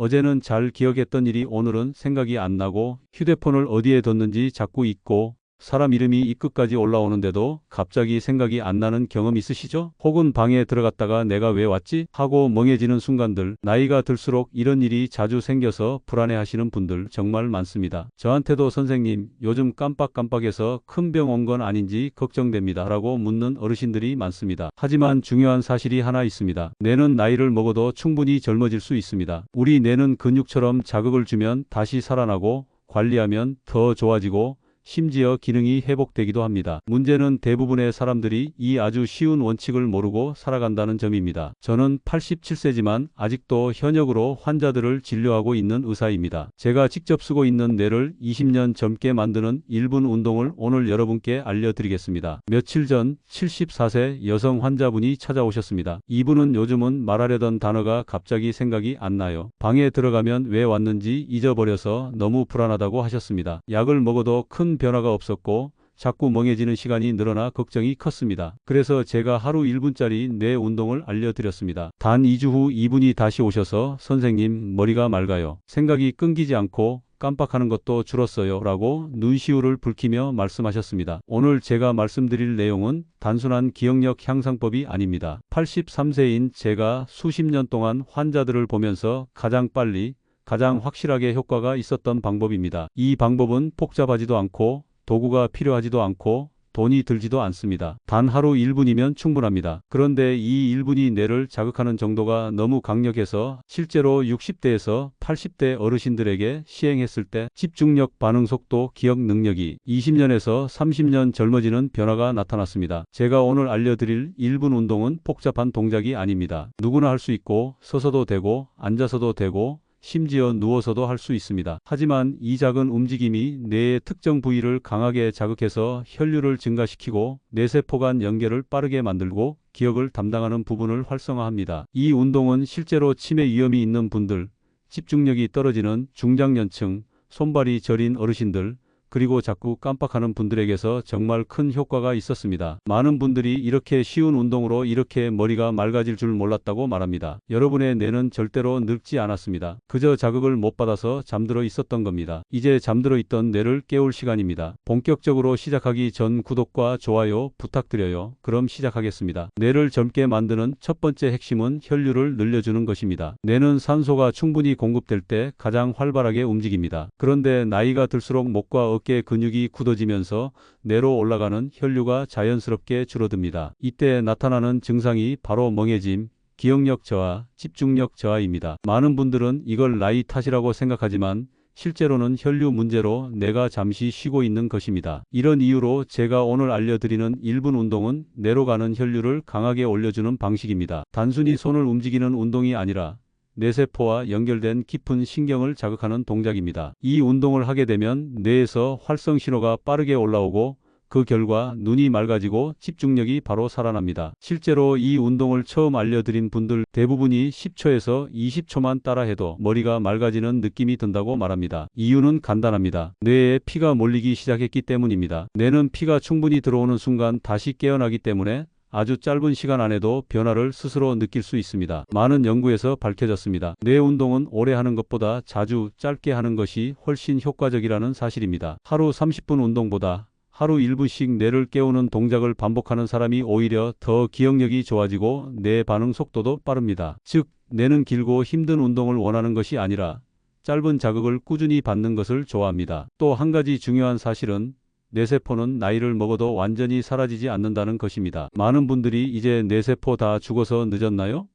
어제는 잘 기억했던 일이 오늘은 생각이 안 나고 휴대폰을 어디에 뒀는지 자꾸 잊고 사람 이름이 이 끝까지 올라오는데도 갑자기 생각이 안 나는 경험 있으시죠? 혹은 방에 들어갔다가 내가 왜 왔지? 하고 멍해지는 순간들, 나이가 들수록 이런 일이 자주 생겨서 불안해 하시는 분들 정말 많습니다. 저한테도 선생님, 요즘 깜빡깜빡해서 큰 병 온 건 아닌지 걱정됩니다. 라고 묻는 어르신들이 많습니다. 하지만 중요한 사실이 하나 있습니다. 뇌는 나이를 먹어도 충분히 젊어질 수 있습니다. 우리 뇌는 근육처럼 자극을 주면 다시 살아나고 관리하면 더 좋아지고 심지어 기능이 회복되기도 합니다. 문제는 대부분의 사람들이 이 아주 쉬운 원칙을 모르고 살아간다는 점입니다. 저는 87세지만 아직도 현역으로 환자들을 진료하고 있는 의사입니다. 제가 직접 쓰고 있는 뇌를 20년 젊게 만드는 1분 운동을 오늘 여러분께 알려드리겠습니다. 며칠 전 74세 여성 환자분이 찾아오셨습니다. 이분은 요즘은 말하려던 단어가 갑자기 생각이 안 나요. 방에 들어가면 왜 왔는지 잊어버려서 너무 불안하다고 하셨습니다. 약을 먹어도 큰 변화가 없었고 자꾸 멍해지는 시간이 늘어나 걱정이 컸습니다. 그래서 제가 하루 1분짜리 뇌 운동을 알려드렸습니다. 단 2주 후 이분이 다시 오셔서 선생님 머리가 맑아요. 생각이 끊기지 않고 깜빡하는 것도 줄었어요. 라고 눈시울을 붉히며 말씀하셨습니다. 오늘 제가 말씀드릴 내용은 단순한 기억력 향상법이 아닙니다. 83세인 제가 수십 년 동안 환자들을 보면서 가장 빨리 가장 확실하게 효과가 있었던 방법입니다. 이 방법은 복잡하지도 않고 도구가 필요하지도 않고 돈이 들지도 않습니다. 단 하루 1분이면 충분합니다. 그런데 이 1분이 뇌를 자극하는 정도가 너무 강력해서 실제로 60대에서 80대 어르신들에게 시행했을 때 집중력 반응 속도 기억 능력이 20년에서 30년 젊어지는 변화가 나타났습니다. 제가 오늘 알려드릴 1분 운동은 복잡한 동작이 아닙니다. 누구나 할 수 있고 서서도 되고 앉아서도 되고 심지어 누워서도 할 수 있습니다. 하지만 이 작은 움직임이 뇌의 특정 부위를 강하게 자극해서 혈류를 증가시키고 뇌세포 간 연결을 빠르게 만들고 기억을 담당하는 부분을 활성화합니다. 이 운동은 실제로 치매 위험이 있는 분들, 집중력이 떨어지는 중장년층, 손발이 저린 어르신들, 그리고 자꾸 깜빡하는 분들에게서 정말 큰 효과가 있었습니다. 많은 분들이 이렇게 쉬운 운동으로 이렇게 머리가 맑아질 줄 몰랐다고 말합니다. 여러분의 뇌는 절대로 늙지 않았습니다. 그저 자극을 못 받아서 잠들어 있었던 겁니다. 이제 잠들어 있던 뇌를 깨울 시간입니다. 본격적으로 시작하기 전 구독과 좋아요 부탁드려요. 그럼 시작하겠습니다. 뇌를 젊게 만드는 첫 번째 핵심은 혈류를 늘려주는 것입니다. 뇌는 산소가 충분히 공급될 때 가장 활발하게 움직입니다. 그런데 나이가 들수록 목과 어깨 근육이 굳어지면서 뇌로 올라가는 혈류가 자연스럽게 줄어듭니다. 이때 나타나는 증상이 바로 멍해짐, 기억력 저하, 집중력 저하입니다. 많은 분들은 이걸 나이 탓이라고 생각하지만 실제로는 혈류 문제로 뇌가 잠시 쉬고 있는 것입니다. 이런 이유로 제가 오늘 알려드리는 1분 운동은 뇌로 가는 혈류를 강하게 올려주는 방식입니다. 단순히 손을 움직이는 운동이 아니라 뇌세포와 연결된 깊은 신경을 자극하는 동작입니다. 이 운동을 하게 되면 뇌에서 활성 신호가 빠르게 올라오고 그 결과 눈이 맑아지고 집중력이 바로 살아납니다. 실제로 이 운동을 처음 알려드린 분들 대부분이 10초에서 20초만 따라해도 머리가 맑아지는 느낌이 든다고 말합니다. 이유는 간단합니다. 뇌에 피가 몰리기 시작했기 때문입니다. 뇌는 피가 충분히 들어오는 순간 다시 깨어나기 때문에 아주 짧은 시간 안에도 변화를 스스로 느낄 수 있습니다. 많은 연구에서 밝혀졌습니다. 뇌 운동은 오래 하는 것보다 자주 짧게 하는 것이 훨씬 효과적이라는 사실입니다. 하루 30분 운동보다 하루 1분씩 뇌를 깨우는 동작을 반복하는 사람이 오히려 더 기억력이 좋아지고 뇌 반응 속도도 빠릅니다. 즉, 뇌는 길고 힘든 운동을 원하는 것이 아니라 짧은 자극을 꾸준히 받는 것을 좋아합니다. 또 한 가지 중요한 사실은 뇌세포는 나이를 먹어도 완전히 사라지지 않는다는 것입니다. 많은 분들이 이제 뇌세포 다 죽어서 늦었나요?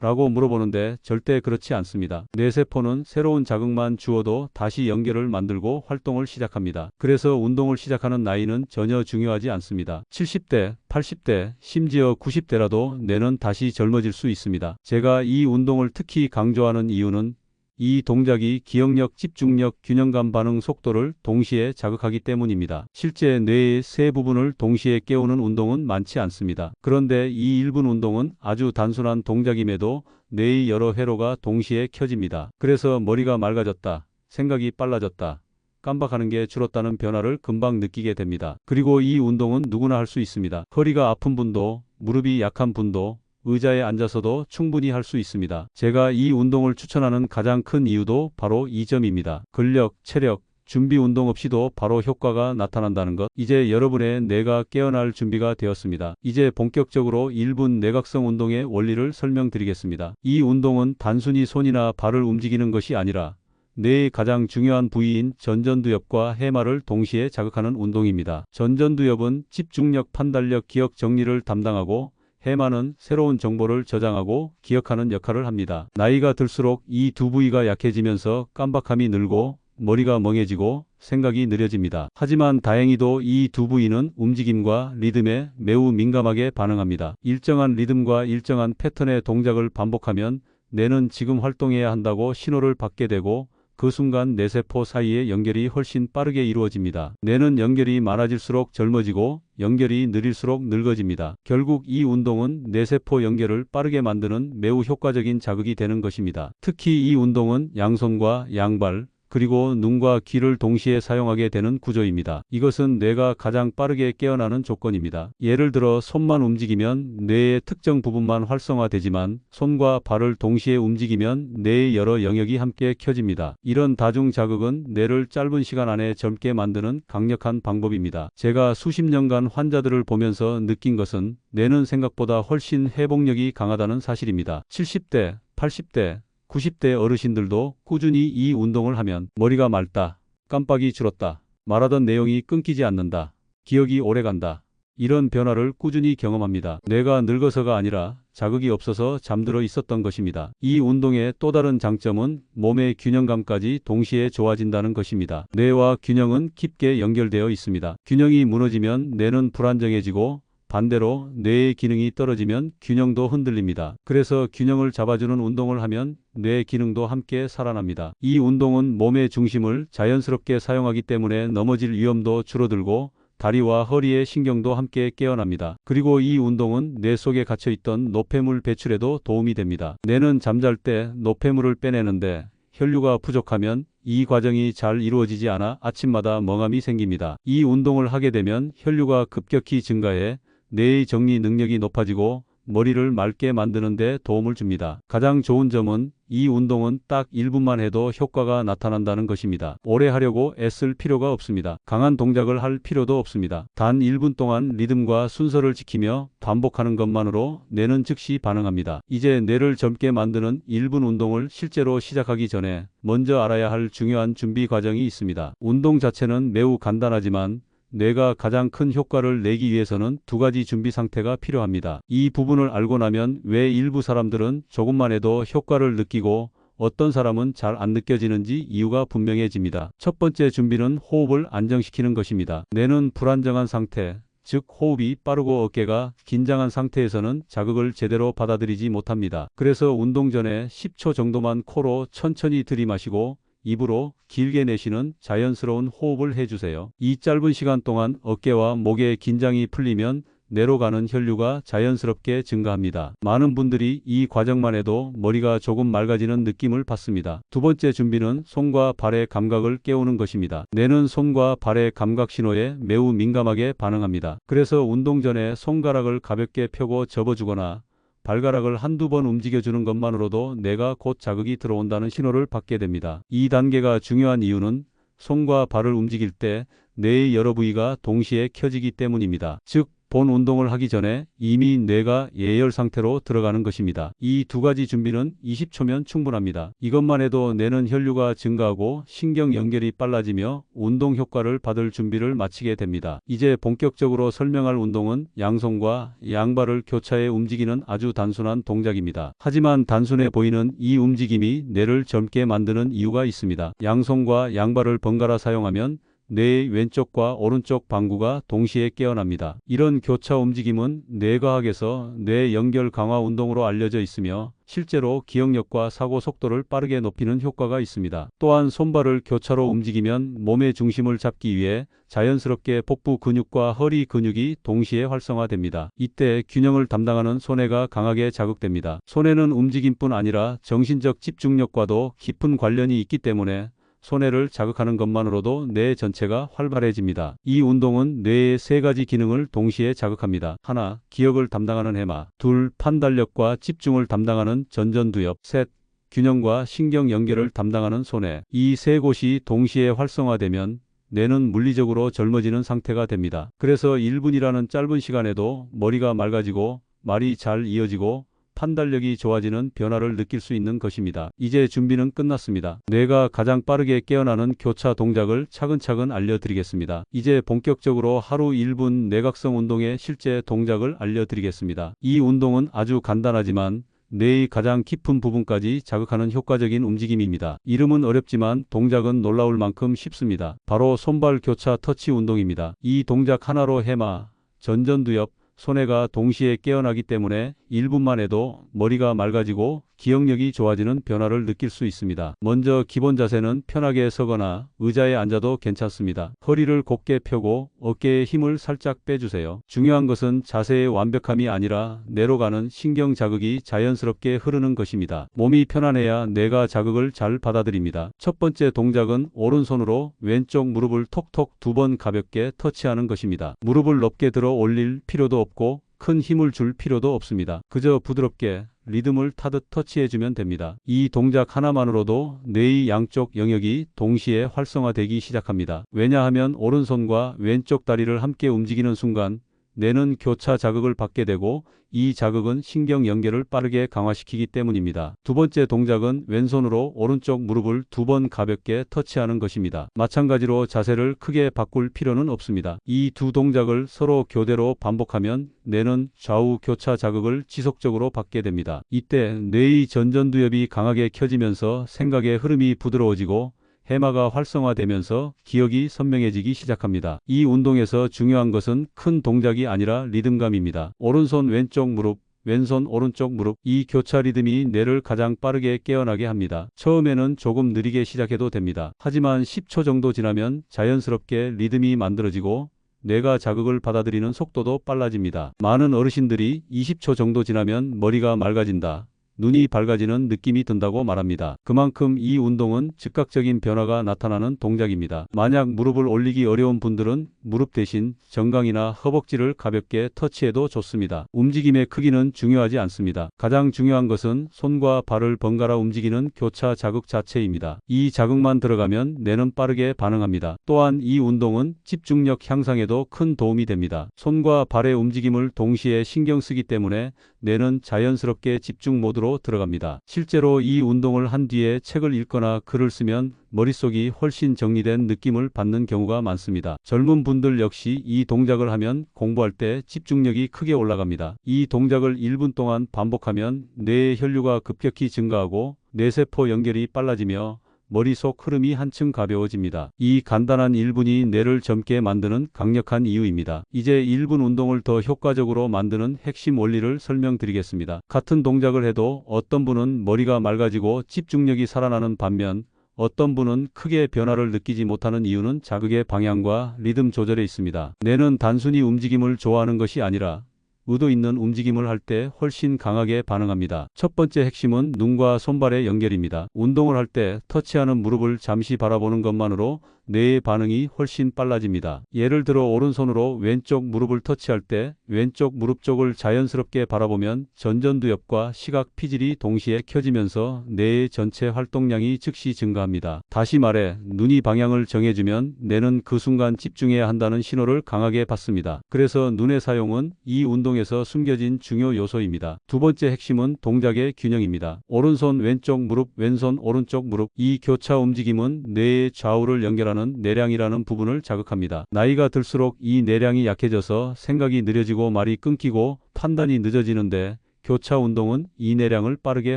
라고 물어보는데 절대 그렇지 않습니다. 뇌세포는 새로운 자극만 주어도 다시 연결을 만들고 활동을 시작합니다. 그래서 운동을 시작하는 나이는 전혀 중요하지 않습니다. 70대, 80대, 심지어 90대라도 뇌는 다시 젊어질 수 있습니다. 제가 이 운동을 특히 강조하는 이유는 이 동작이 기억력, 집중력, 균형감 반응 속도를 동시에 자극하기 때문입니다. 실제 뇌의 세 부분을 동시에 깨우는 운동은 많지 않습니다. 그런데 이 1분 운동은 아주 단순한 동작임에도 뇌의 여러 회로가 동시에 켜집니다. 그래서 머리가 맑아졌다, 생각이 빨라졌다, 깜박하는 게 줄었다는 변화를 금방 느끼게 됩니다. 그리고 이 운동은 누구나 할 수 있습니다. 허리가 아픈 분도, 무릎이 약한 분도, 의자에 앉아서도 충분히 할 수 있습니다. 제가 이 운동을 추천하는 가장 큰 이유도 바로 이 점입니다. 근력, 체력, 준비 운동 없이도 바로 효과가 나타난다는 것. 이제 여러분의 뇌가 깨어날 준비가 되었습니다. 이제 본격적으로 1분 내각성 운동의 원리를 설명드리겠습니다. 이 운동은 단순히 손이나 발을 움직이는 것이 아니라 뇌의 가장 중요한 부위인 전전두엽과 해마를 동시에 자극하는 운동입니다. 전전두엽은 집중력, 판단력, 기억 정리를 담당하고 해마는 새로운 정보를 저장하고 기억하는 역할을 합니다. 나이가 들수록 이 두 부위가 약해지면서 깜박함이 늘고 머리가 멍해지고 생각이 느려집니다. 하지만 다행히도 이 두 부위는 움직임과 리듬에 매우 민감하게 반응합니다. 일정한 리듬과 일정한 패턴의 동작을 반복하면 뇌는 지금 활동해야 한다고 신호를 받게 되고 그 순간 뇌세포 사이의 연결이 훨씬 빠르게 이루어집니다. 뇌는 연결이 많아질수록 젊어지고 연결이 느릴수록 늙어집니다. 결국 이 운동은 뇌세포 연결을 빠르게 만드는 매우 효과적인 자극이 되는 것입니다. 특히 이 운동은 양손과 양발, 그리고 눈과 귀를 동시에 사용하게 되는 구조입니다. 이것은 뇌가 가장 빠르게 깨어나는 조건입니다. 예를 들어 손만 움직이면 뇌의 특정 부분만 활성화되지만 손과 발을 동시에 움직이면 뇌의 여러 영역이 함께 켜집니다. 이런 다중 자극은 뇌를 짧은 시간 안에 젊게 만드는 강력한 방법입니다. 제가 수십 년간 환자들을 보면서 느낀 것은 뇌는 생각보다 훨씬 회복력이 강하다는 사실입니다. 70대, 80대, 90대 어르신들도 꾸준히 이 운동을 하면 머리가 맑다, 깜빡이 줄었다, 말하던 내용이 끊기지 않는다, 기억이 오래간다. 이런 변화를 꾸준히 경험합니다. 뇌가 늙어서가 아니라 자극이 없어서 잠들어 있었던 것입니다. 이 운동의 또 다른 장점은 몸의 균형감까지 동시에 좋아진다는 것입니다. 뇌와 균형은 깊게 연결되어 있습니다. 균형이 무너지면 뇌는 불안정해지고 반대로 뇌의 기능이 떨어지면 균형도 흔들립니다. 그래서 균형을 잡아주는 운동을 하면 뇌 기능도 함께 살아납니다. 이 운동은 몸의 중심을 자연스럽게 사용하기 때문에 넘어질 위험도 줄어들고 다리와 허리의 신경도 함께 깨어납니다. 그리고 이 운동은 뇌 속에 갇혀있던 노폐물 배출에도 도움이 됩니다. 뇌는 잠잘 때 노폐물을 빼내는데 혈류가 부족하면 이 과정이 잘 이루어지지 않아 아침마다 멍함이 생깁니다. 이 운동을 하게 되면 혈류가 급격히 증가해 뇌의 정리 능력이 높아지고 머리를 맑게 만드는 데 도움을 줍니다. 가장 좋은 점은 이 운동은 딱 1분만 해도 효과가 나타난다는 것입니다. 오래 하려고 애쓸 필요가 없습니다. 강한 동작을 할 필요도 없습니다. 단 1분 동안 리듬과 순서를 지키며 반복하는 것만으로 뇌는 즉시 반응합니다. 이제 뇌를 젊게 만드는 1분 운동을 실제로 시작하기 전에 먼저 알아야 할 중요한 준비 과정이 있습니다. 운동 자체는 매우 간단하지만 뇌가 가장 큰 효과를 내기 위해서는 두 가지 준비 상태가 필요합니다. 이 부분을 알고 나면 왜 일부 사람들은 조금만 해도 효과를 느끼고 어떤 사람은 잘 안 느껴지는지 이유가 분명해집니다. 첫 번째 준비는 호흡을 안정시키는 것입니다. 뇌는 불안정한 상태, 즉 호흡이 빠르고 어깨가 긴장한 상태에서는 자극을 제대로 받아들이지 못합니다. 그래서 운동 전에 10초 정도만 코로 천천히 들이마시고 입으로 길게 내쉬는 자연스러운 호흡을 해주세요. 이 짧은 시간 동안 어깨와 목의 긴장이 풀리면 뇌로 가는 혈류가 자연스럽게 증가합니다. 많은 분들이 이 과정만 해도 머리가 조금 맑아지는 느낌을 받습니다. 두 번째 준비는 손과 발의 감각을 깨우는 것입니다. 뇌는 손과 발의 감각 신호에 매우 민감하게 반응합니다. 그래서 운동 전에 손가락을 가볍게 펴고 접어주거나 발가락을 한두 번 움직여주는 것만으로도 내가 곧 자극이 들어온다는 신호를 받게 됩니다. 이 단계가 중요한 이유는 손과 발을 움직일 때 뇌의 여러 부위가 동시에 켜지기 때문입니다. 즉, 본 운동을 하기 전에 이미 뇌가 예열 상태로 들어가는 것입니다. 이 두 가지 준비는 20초면 충분합니다. 이것만 해도 뇌는 혈류가 증가하고 신경 연결이 빨라지며 운동 효과를 받을 준비를 마치게 됩니다. 이제 본격적으로 설명할 운동은 양손과 양발을 교차해 움직이는 아주 단순한 동작입니다. 하지만 단순해 보이는 이 움직임이 뇌를 젊게 만드는 이유가 있습니다. 양손과 양발을 번갈아 사용하면 뇌의 왼쪽과 오른쪽 방구가 동시에 깨어납니다. 이런 교차 움직임은 뇌과학에서 뇌 연결 강화 운동으로 알려져 있으며 실제로 기억력과 사고 속도를 빠르게 높이는 효과가 있습니다. 또한 손발을 교차로 움직이면 몸의 중심을 잡기 위해 자연스럽게 복부 근육과 허리 근육이 동시에 활성화됩니다. 이때 균형을 담당하는 손해가 강하게 자극됩니다. 손해는 움직임뿐 아니라 정신적 집중력과도 깊은 관련이 있기 때문에 손해를 자극하는 것만으로도 뇌 전체가 활발해집니다. 이 운동은 뇌의 세 가지 기능을 동시에 자극합니다. 하나, 기억을 담당하는 해마. 둘, 판단력과 집중을 담당하는 전전두엽. 셋, 균형과 신경 연결을 담당하는 손해. 이 세 곳이 동시에 활성화되면 뇌는 물리적으로 젊어지는 상태가 됩니다. 그래서 1분이라는 짧은 시간에도 머리가 맑아지고 말이 잘 이어지고 판단력이 좋아지는 변화를 느낄 수 있는 것입니다. 이제 준비는 끝났습니다. 뇌가 가장 빠르게 깨어나는 교차 동작을 차근차근 알려드리겠습니다. 이제 본격적으로 하루 1분 뇌각성 운동의 실제 동작을 알려드리겠습니다. 이 운동은 아주 간단하지만 뇌의 가장 깊은 부분까지 자극하는 효과적인 움직임입니다. 이름은 어렵지만 동작은 놀라울 만큼 쉽습니다. 바로 손발 교차 터치 운동입니다. 이 동작 하나로 해마, 전전두엽, 손해가 동시에 깨어나기 때문에 1분만 해도 머리가 맑아지고 기억력이 좋아지는 변화를 느낄 수 있습니다. 먼저 기본 자세는 편하게 서거나 의자에 앉아도 괜찮습니다. 허리를 곧게 펴고 어깨에 힘을 살짝 빼주세요. 중요한 것은 자세의 완벽함이 아니라 뇌로 가는 신경 자극이 자연스럽게 흐르는 것입니다. 몸이 편안해야 뇌가 자극을 잘 받아들입니다. 첫 번째 동작은 오른손으로 왼쪽 무릎을 톡톡 두 번 가볍게 터치하는 것입니다. 무릎을 높게 들어 올릴 필요도 없고 큰 힘을 줄 필요도 없습니다. 그저 부드럽게 리듬을 타듯 터치해주면 됩니다. 이 동작 하나만으로도 뇌의 양쪽 영역이 동시에 활성화되기 시작합니다. 왜냐하면 오른손과 왼쪽 다리를 함께 움직이는 순간 뇌는 교차 자극을 받게 되고 이 자극은 신경 연결을 빠르게 강화시키기 때문입니다. 두 번째 동작은 왼손으로 오른쪽 무릎을 두 번 가볍게 터치하는 것입니다. 마찬가지로 자세를 크게 바꿀 필요는 없습니다. 이 두 동작을 서로 교대로 반복하면 뇌는 좌우 교차 자극을 지속적으로 받게 됩니다. 이때 뇌의 전전두엽이 강하게 켜지면서 생각의 흐름이 부드러워지고 해마가 활성화되면서 기억이 선명해지기 시작합니다. 이 운동에서 중요한 것은 큰 동작이 아니라 리듬감입니다. 오른손 왼쪽 무릎, 왼손 오른쪽 무릎 이 교차 리듬이 뇌를 가장 빠르게 깨어나게 합니다. 처음에는 조금 느리게 시작해도 됩니다. 하지만 10초 정도 지나면 자연스럽게 리듬이 만들어지고 뇌가 자극을 받아들이는 속도도 빨라집니다. 많은 어르신들이 20초 정도 지나면 머리가 맑아진다. 눈이 밝아지는 느낌이 든다고 말합니다. 그만큼 이 운동은 즉각적인 변화가 나타나는 동작입니다. 만약 무릎을 올리기 어려운 분들은 무릎 대신 정강이나 허벅지를 가볍게 터치해도 좋습니다. 움직임의 크기는 중요하지 않습니다. 가장 중요한 것은 손과 발을 번갈아 움직이는 교차 자극 자체입니다. 이 자극만 들어가면 뇌는 빠르게 반응합니다. 또한 이 운동은 집중력 향상에도 큰 도움이 됩니다. 손과 발의 움직임을 동시에 신경 쓰기 때문에 뇌는 자연스럽게 집중 모드로 들어갑니다. 실제로 이 운동을 한 뒤에 책을 읽거나 글을 쓰면 머릿속이 훨씬 정리된 느낌을 받는 경우가 많습니다. 젊은 분들 역시 이 동작을 하면 공부할 때 집중력이 크게 올라갑니다. 이 동작을 1분 동안 반복하면 뇌의 혈류가 급격히 증가하고 뇌세포 연결이 빨라지며 머릿속 흐름이 한층 가벼워집니다. 이 간단한 1분이 뇌를 젊게 만드는 강력한 이유입니다. 이제 1분 운동을 더 효과적으로 만드는 핵심 원리를 설명드리겠습니다. 같은 동작을 해도 어떤 분은 머리가 맑아지고 집중력이 살아나는 반면 어떤 분은 크게 변화를 느끼지 못하는 이유는 자극의 방향과 리듬 조절에 있습니다. 뇌는 단순히 움직임을 좋아하는 것이 아니라 의도 있는 움직임을 할 때 훨씬 강하게 반응합니다. 첫 번째 핵심은 눈과 손발의 연결입니다. 운동을 할 때 터치하는 무릎을 잠시 바라보는 것만으로 뇌의 반응이 훨씬 빨라집니다. 예를 들어 오른손으로 왼쪽 무릎을 터치할 때 왼쪽 무릎 쪽을 자연스럽게 바라보면 전전두엽과 시각 피질이 동시에 켜지면서 뇌의 전체 활동량이 즉시 증가합니다. 다시 말해 눈이 방향을 정해주면 뇌는 그 순간 집중해야 한다는 신호를 강하게 받습니다. 그래서 눈의 사용은 이 운동에서 숨겨진 중요 요소입니다. 두 번째 핵심은 동작의 균형입니다. 오른손 왼쪽 무릎 왼손 오른쪽 무릎 이 교차 움직임은 뇌의 좌우를 연결하는 내량이라는 부분을 자극합니다. 나이가 들수록 이 내량이 약해져서 생각이 느려지고 말이 끊기고 판단이 늦어지는데 교차 운동은 이 내량을 빠르게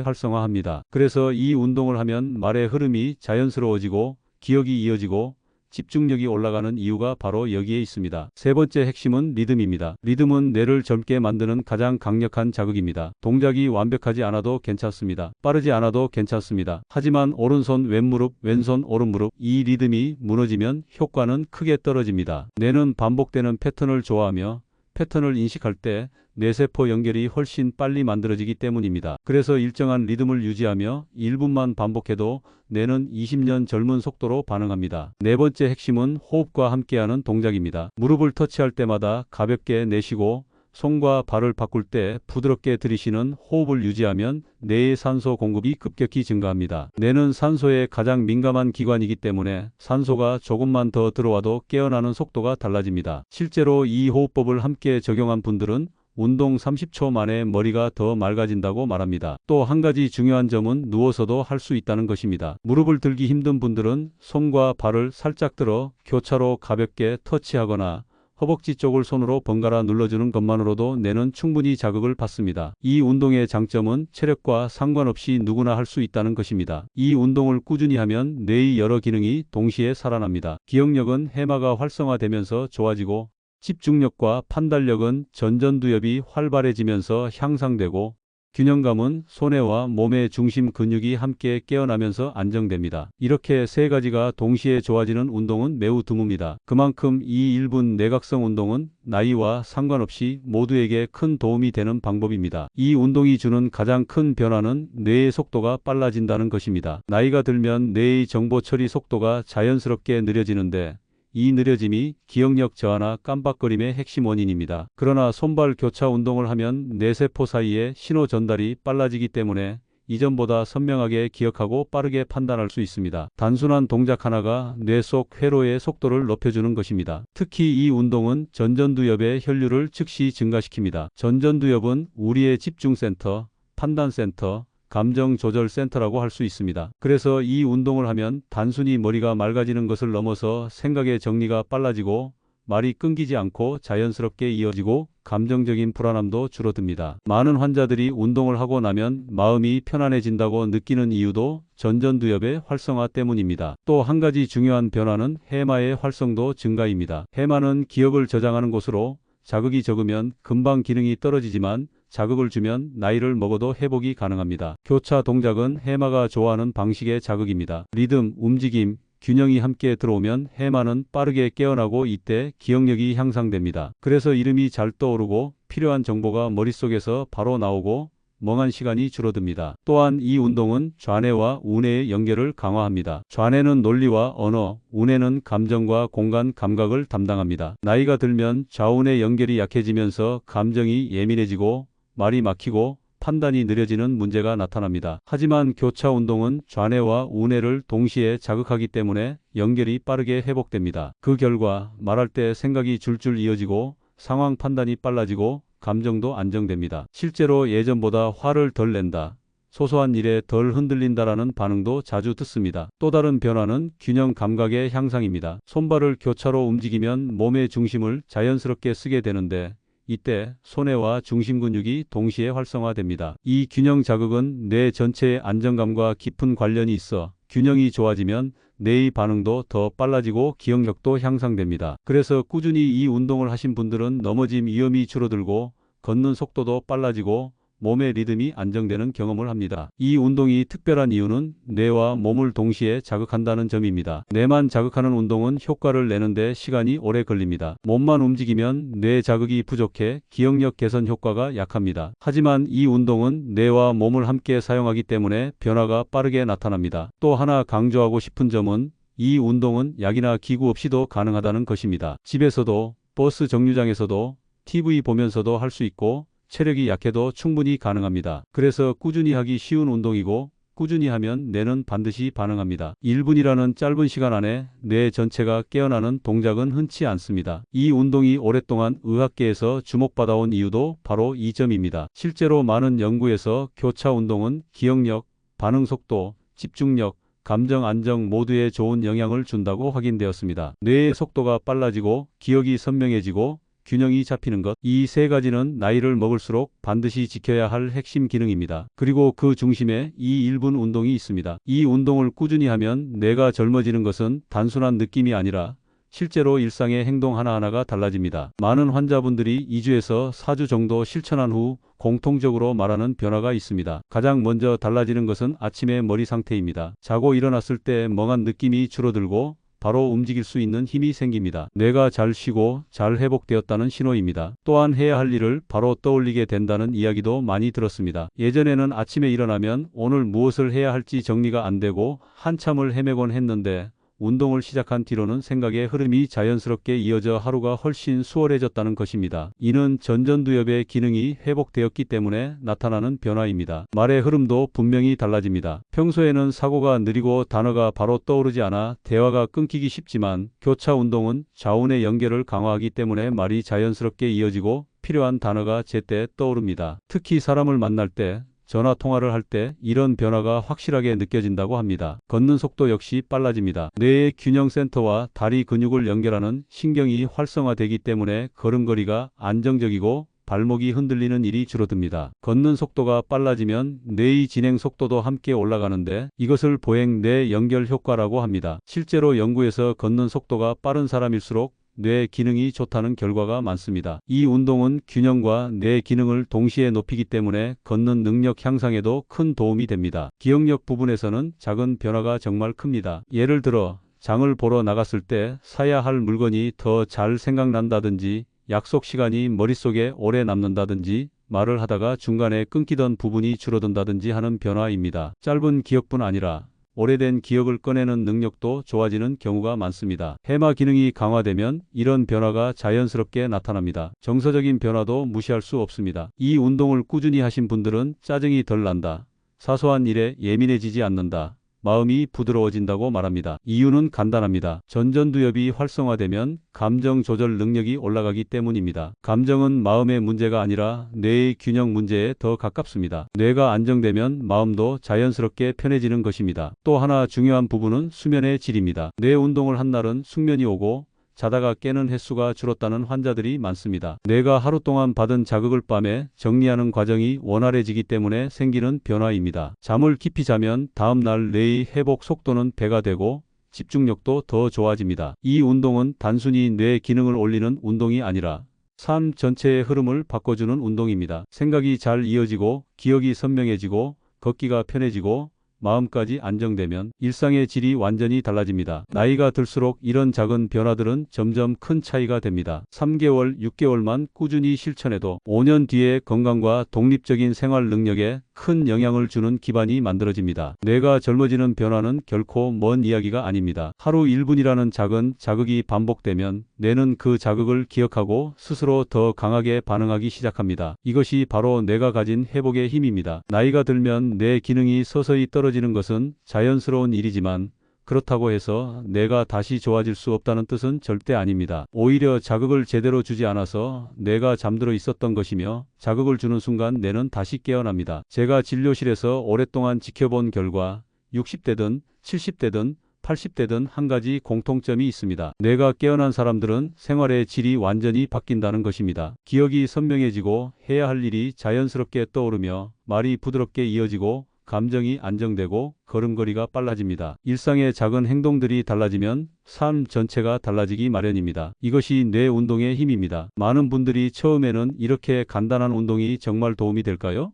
활성화합니다. 그래서 이 운동을 하면 말의 흐름이 자연스러워지고 기억이 이어지고 집중력이 올라가는 이유가 바로 여기에 있습니다. 세 번째 핵심은 리듬입니다. 리듬은 뇌를 젊게 만드는 가장 강력한 자극입니다. 동작이 완벽하지 않아도 괜찮습니다. 빠르지 않아도 괜찮습니다. 하지만 오른손 왼무릎, 왼손 오른무릎 이 리듬이 무너지면 효과는 크게 떨어집니다. 뇌는 반복되는 패턴을 좋아하며 패턴을 인식할 때 뇌세포 연결이 훨씬 빨리 만들어지기 때문입니다. 그래서 일정한 리듬을 유지하며 1분만 반복해도 뇌는 20년 젊은 속도로 반응합니다. 네 번째 핵심은 호흡과 함께하는 동작입니다. 무릎을 터치할 때마다 가볍게 내쉬고 손과 발을 바꿀 때 부드럽게 들이쉬는 호흡을 유지하면 뇌의 산소 공급이 급격히 증가합니다. 뇌는 산소에 가장 민감한 기관이기 때문에 산소가 조금만 더 들어와도 깨어나는 속도가 달라집니다. 실제로 이 호흡법을 함께 적용한 분들은 운동 30초 만에 머리가 더 맑아진다고 말합니다. 또 한 가지 중요한 점은 누워서도 할 수 있다는 것입니다. 무릎을 들기 힘든 분들은 손과 발을 살짝 들어 교차로 가볍게 터치하거나 허벅지 쪽을 손으로 번갈아 눌러주는 것만으로도 뇌는 충분히 자극을 받습니다. 이 운동의 장점은 체력과 상관없이 누구나 할 수 있다는 것입니다. 이 운동을 꾸준히 하면 뇌의 여러 기능이 동시에 살아납니다. 기억력은 해마가 활성화되면서 좋아지고 집중력과 판단력은 전전두엽이 활발해지면서 향상되고 균형감은 손해와 몸의 중심 근육이 함께 깨어나면서 안정됩니다. 이렇게 세 가지가 동시에 좋아지는 운동은 매우 드뭅니다. 그만큼 이 1분 내각성 운동은 나이와 상관없이 모두에게 큰 도움이 되는 방법입니다. 이 운동이 주는 가장 큰 변화는 뇌의 속도가 빨라진다는 것입니다. 나이가 들면 뇌의 정보 처리 속도가 자연스럽게 느려지는데 이 느려짐이 기억력 저하나 깜빡거림의 핵심 원인입니다. 그러나 손발 교차 운동을 하면 뇌세포 사이에 신호 전달이 빨라지기 때문에 이전보다 선명하게 기억하고 빠르게 판단할 수 있습니다. 단순한 동작 하나가 뇌 속 회로의 속도를 높여주는 것입니다. 특히 이 운동은 전전두엽의 혈류를 즉시 증가시킵니다. 전전두엽은 우리의 집중센터, 판단센터, 감정 조절 센터라고 할 수 있습니다. 그래서 이 운동을 하면 단순히 머리가 맑아지는 것을 넘어서 생각의 정리가 빨라지고 말이 끊기지 않고 자연스럽게 이어지고 감정적인 불안함도 줄어듭니다. 많은 환자들이 운동을 하고 나면 마음이 편안해진다고 느끼는 이유도 전전두엽의 활성화 때문입니다. 또 한 가지 중요한 변화는 해마의 활성도 증가입니다. 해마는 기억을 저장하는 곳으로 자극이 적으면 금방 기능이 떨어지지만 자극을 주면 나이를 먹어도 회복이 가능합니다. 교차 동작은 해마가 좋아하는 방식의 자극입니다. 리듬, 움직임, 균형이 함께 들어오면 해마는 빠르게 깨어나고 이때 기억력이 향상됩니다. 그래서 이름이 잘 떠오르고 필요한 정보가 머릿속에서 바로 나오고 멍한 시간이 줄어듭니다. 또한 이 운동은 좌뇌와 우뇌의 연결을 강화합니다. 좌뇌는 논리와 언어, 우뇌는 감정과 공간 감각을 담당합니다. 나이가 들면 좌우뇌 연결이 약해지면서 감정이 예민해지고 말이 막히고 판단이 느려지는 문제가 나타납니다. 하지만 교차 운동은 좌뇌와 우뇌를 동시에 자극하기 때문에 연결이 빠르게 회복됩니다. 그 결과 말할 때 생각이 줄줄 이어지고 상황 판단이 빨라지고 감정도 안정됩니다. 실제로 예전보다 화를 덜 낸다. 소소한 일에 덜 흔들린다라는 반응도 자주 듣습니다. 또 다른 변화는 균형 감각의 향상입니다. 손발을 교차로 움직이면 몸의 중심을 자연스럽게 쓰게 되는데 이때 손해와 중심 근육이 동시에 활성화됩니다. 이 균형 자극은 뇌 전체의 안정감과 깊은 관련이 있어 균형이 좋아지면 뇌의 반응도 더 빨라지고 기억력도 향상됩니다. 그래서 꾸준히 이 운동을 하신 분들은 넘어짐 위험이 줄어들고 걷는 속도도 빨라지고 몸의 리듬이 안정되는 경험을 합니다. 이 운동이 특별한 이유는 뇌와 몸을 동시에 자극한다는 점입니다. 뇌만 자극하는 운동은 효과를 내는데 시간이 오래 걸립니다. 몸만 움직이면 뇌 자극이 부족해 기억력 개선 효과가 약합니다. 하지만 이 운동은 뇌와 몸을 함께 사용하기 때문에 변화가 빠르게 나타납니다. 또 하나 강조하고 싶은 점은 이 운동은 약이나 기구 없이도 가능하다는 것입니다. 집에서도 버스 정류장에서도 TV 보면서도 할 수 있고 체력이 약해도 충분히 가능합니다. 그래서 꾸준히 하기 쉬운 운동이고 꾸준히 하면 뇌는 반드시 반응합니다. 1분이라는 짧은 시간 안에 뇌 전체가 깨어나는 동작은 흔치 않습니다. 이 운동이 오랫동안 의학계에서 주목받아온 이유도 바로 이 점입니다. 실제로 많은 연구에서 교차 운동은 기억력, 반응 속도, 집중력, 감정 안정 모두에 좋은 영향을 준다고 확인되었습니다. 뇌의 속도가 빨라지고 기억이 선명해지고 균형이 잡히는 것. 이 세 가지는 나이를 먹을수록 반드시 지켜야 할 핵심 기능입니다. 그리고 그 중심에 이 1분 운동이 있습니다. 이 운동을 꾸준히 하면 뇌가 젊어지는 것은 단순한 느낌이 아니라 실제로 일상의 행동 하나하나가 달라집니다. 많은 환자분들이 2주에서 4주 정도 실천한 후 공통적으로 말하는 변화가 있습니다. 가장 먼저 달라지는 것은 아침의 머리 상태입니다. 자고 일어났을 때 멍한 느낌이 줄어들고 바로 움직일 수 있는 힘이 생깁니다. 뇌가 잘 쉬고 잘 회복되었다는 신호입니다. 또한 해야 할 일을 바로 떠올리게 된다는 이야기도 많이 들었습니다. 예전에는 아침에 일어나면 오늘 무엇을 해야 할지 정리가 안 되고 한참을 헤매곤 했는데 운동을 시작한 뒤로는 생각의 흐름이 자연스럽게 이어져 하루가 훨씬 수월해졌다는 것입니다. 이는 전전두엽의 기능이 회복되었기 때문에 나타나는 변화입니다. 말의 흐름도 분명히 달라집니다. 평소에는 사고가 느리고 단어가 바로 떠오르지 않아 대화가 끊기기 쉽지만 교차 운동은 자운의 연결을 강화하기 때문에 말이 자연스럽게 이어지고 필요한 단어가 제때 떠오릅니다. 특히 사람을 만날 때 전화 통화를 할 때 이런 변화가 확실하게 느껴진다고 합니다. 걷는 속도 역시 빨라집니다. 뇌의 균형 센터와 다리 근육을 연결하는 신경이 활성화되기 때문에 걸음걸이가 안정적이고 발목이 흔들리는 일이 줄어듭니다. 걷는 속도가 빨라지면 뇌의 진행 속도도 함께 올라가는데 이것을 보행 뇌 연결 효과라고 합니다. 실제로 연구에서 걷는 속도가 빠른 사람일수록 뇌 기능이 좋다는 결과가 많습니다. 이 운동은 균형과 뇌 기능을 동시에 높이기 때문에 걷는 능력 향상에도 큰 도움이 됩니다. 기억력 부분에서는 작은 변화가 정말 큽니다. 예를 들어 장을 보러 나갔을 때 사야 할 물건이 더 잘 생각난다든지 약속 시간이 머릿속에 오래 남는다든지 말을 하다가 중간에 끊기던 부분이 줄어든다든지 하는 변화입니다. 짧은 기억뿐 아니라 오래된 기억을 꺼내는 능력도 좋아지는 경우가 많습니다. 해마 기능이 강화되면 이런 변화가 자연스럽게 나타납니다. 정서적인 변화도 무시할 수 없습니다. 이 운동을 꾸준히 하신 분들은 짜증이 덜 난다. 사소한 일에 예민해지지 않는다. 마음이 부드러워진다고 말합니다. 이유는 간단합니다. 전전두엽이 활성화되면 감정 조절 능력이 올라가기 때문입니다. 감정은 마음의 문제가 아니라 뇌의 균형 문제에 더 가깝습니다. 뇌가 안정되면 마음도 자연스럽게 편해지는 것입니다. 또 하나 중요한 부분은 수면의 질입니다. 뇌 운동을 한 날은 숙면이 오고 자다가 깨는 횟수가 줄었다는 환자들이 많습니다. 뇌가 하루 동안 받은 자극을 밤에 정리하는 과정이 원활해지기 때문에 생기는 변화입니다. 잠을 깊이 자면 다음 날 뇌의 회복 속도는 배가 되고 집중력도 더 좋아집니다. 이 운동은 단순히 뇌 기능을 올리는 운동이 아니라 삶 전체의 흐름을 바꿔주는 운동입니다. 생각이 잘 이어지고 기억이 선명해지고 걷기가 편해지고 마음까지 안정되면 일상의 질이 완전히 달라집니다. 나이가 들수록 이런 작은 변화들은 점점 큰 차이가 됩니다. 3개월, 6개월만 꾸준히 실천해도 5년 뒤에 건강과 독립적인 생활 능력에 큰 영향을 주는 기반이 만들어집니다. 뇌가 젊어지는 변화는 결코 먼 이야기가 아닙니다. 하루 1분이라는 작은 자극이 반복되면 뇌는 그 자극을 기억하고 스스로 더 강하게 반응하기 시작합니다. 이것이 바로 뇌가 가진 회복의 힘입니다. 나이가 들면 뇌 기능이 서서히 떨어지는 것은 자연스러운 일이지만 그렇다고 해서 뇌가 다시 좋아질 수 없다는 뜻은 절대 아닙니다. 오히려 자극을 제대로 주지 않아서 뇌가 잠들어 있었던 것이며 자극을 주는 순간 뇌는 다시 깨어납니다. 제가 진료실에서 오랫동안 지켜본 결과 60대든 70대든 80대든 한 가지 공통점이 있습니다. 뇌가 깨어난 사람들은 생활의 질이 완전히 바뀐다는 것입니다. 기억이 선명해지고 해야 할 일이 자연스럽게 떠오르며 말이 부드럽게 이어지고 감정이 안정되고 걸음걸이가 빨라집니다. 일상의 작은 행동들이 달라지면 삶 전체가 달라지기 마련입니다. 이것이 뇌 운동의 힘입니다. 많은 분들이 처음에는 이렇게 간단한 운동이 정말 도움이 될까요?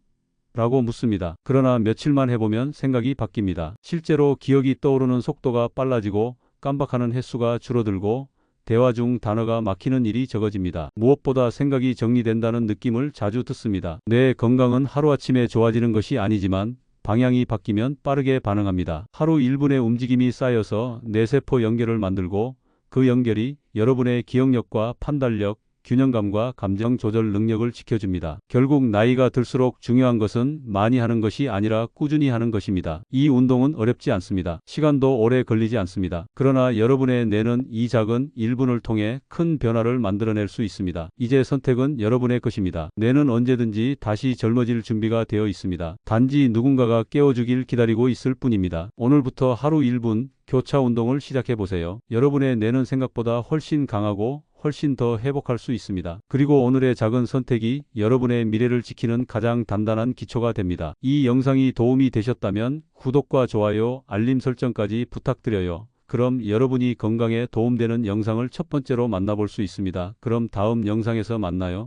라고 묻습니다. 그러나 며칠만 해보면 생각이 바뀝니다. 실제로 기억이 떠오르는 속도가 빨라지고 깜박하는 횟수가 줄어들고 대화 중 단어가 막히는 일이 적어집니다. 무엇보다 생각이 정리된다는 느낌을 자주 듣습니다. 뇌 건강은 하루아침에 좋아지는 것이 아니지만 방향이 바뀌면 빠르게 반응합니다. 하루 1분의 움직임이 쌓여서 뇌세포 연결을 만들고 그 연결이 여러분의 기억력과 판단력, 균형감과 감정 조절 능력을 지켜줍니다. 결국 나이가 들수록 중요한 것은 많이 하는 것이 아니라 꾸준히 하는 것입니다. 이 운동은 어렵지 않습니다. 시간도 오래 걸리지 않습니다. 그러나 여러분의 뇌는 이 작은 1분을 통해 큰 변화를 만들어낼 수 있습니다. 이제 선택은 여러분의 것입니다. 뇌는 언제든지 다시 젊어질 준비가 되어 있습니다. 단지 누군가가 깨워주길 기다리고 있을 뿐입니다. 오늘부터 하루 1분 교차 운동을 시작해 보세요. 여러분의 뇌는 생각보다 훨씬 강하고 훨씬 더 회복할 수 있습니다. 그리고 오늘의 작은 선택이 여러분의 미래를 지키는 가장 단단한 기초가 됩니다. 이 영상이 도움이 되셨다면 구독과 좋아요, 알림 설정까지 부탁드려요. 그럼 여러분이 건강에 도움되는 영상을 첫 번째로 만나볼 수 있습니다. 그럼 다음 영상에서 만나요.